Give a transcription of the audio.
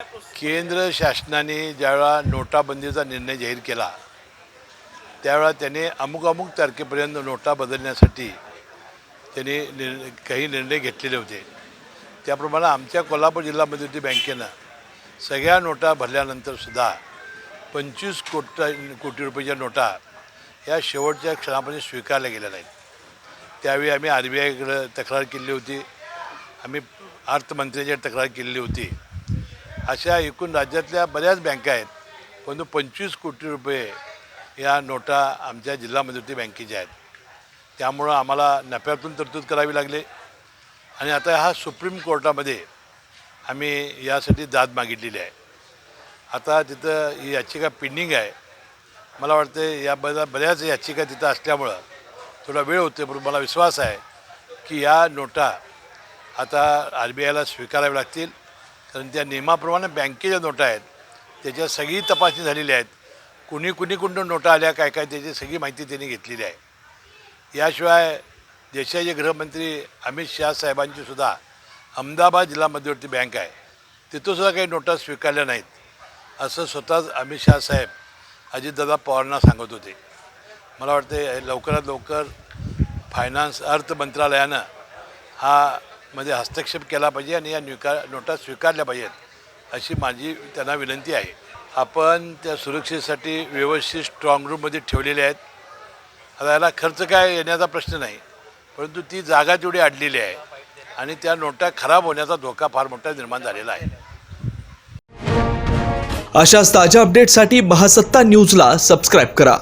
केंद्र शासनाने ज्यावेळा नोटाबंदीचा निर्णय जाहीर केला त्यावेळा त्याने अमुक अमुक तारखेपर्यंत नोटा बदलण्यासाठी त्यांनी निर् काही निर्णय घेतलेले होते. त्याप्रमाणे आमच्या कोल्हापूर जिल्हा मध्यवर्ती बँकेनं. सगळ्या नोटा भरल्यानंतरसुद्धा पंचवीस कोटा कोटी रुपयाच्या नोटा या शेवटच्या क्षणापर्यंत स्वीकारल्या गेलेल्या आहेत त्यावेळी आम्ही आर बी आयकडं तक्रार केली होती. आम्ही अर्थमंत्र्यांची तक्रार केलेली होती. अशा एकूण राज्यातल्या बऱ्याच बँका आहेत. परंतु पंचवीस कोटी रुपये या नोटा आमच्या जिल्हा मध्यवर्ती बँकेच्या आहेत. त्यामुळं आम्हाला नफ्यातून तरतूद करावी लागली. आणि आता हा सुप्रीम कोर्टामध्ये आम्ही यासाठी दाद मागितलेली आहे. आता तिथं ही याचिका पेंडिंग आहे. मला वाटते या बऱ्या बऱ्याच याचिका तिथं असल्यामुळं थोडा वेळ होते पण मला विश्वास आहे की या नोटा आता आर बी आयला स्वीकाराव्या लागतील. कारण त्या नियमाप्रमाणे बँकेच्या नोटा आहेत. त्याच्या सगळी तपासणी झालेली आहेत. कुणी कुणी कुठून नोटा आल्या काय काय त्याची सगळी माहिती त्यांनी घेतलेली आहे. याशिवाय देशाचे गृहमंत्री अमित शहा साहेबांची सुद्धा अहमदाबाद जिल्हा मध्यवर्ती बँक आहे. तिथंसुद्धा काही नोटा स्वीकारल्या नाहीत. असं स्वतःच अमित शहा साहेब अजितदादा पवारांना सांगत होते. मला वाटते लवकरात लवकर फायनान्स अर्थ मंत्रालयानं हा मध्ये हस्तक्षेप केला पाहिजे आणि या निका नोटा स्वीकारल्या पाहिजेत अशी माझी त्यांना विनंती आहे. आपण त्या सुरक्षेसाठी व्यवस्थित स्ट्रॉंग रूममध्ये ठेवलेले आहेत. आता याला खर्च काय येण्याचा प्रश्न नाही परंतु ती जागा तेवढी अडलेली आहे आणि त्या नोटा खराब होण्याचा धोका फार मोठा निर्माण झालेला आहे. अशाच ताज्या अपडेटसाठी महासत्ता न्यूजला सबस्क्राईब करा.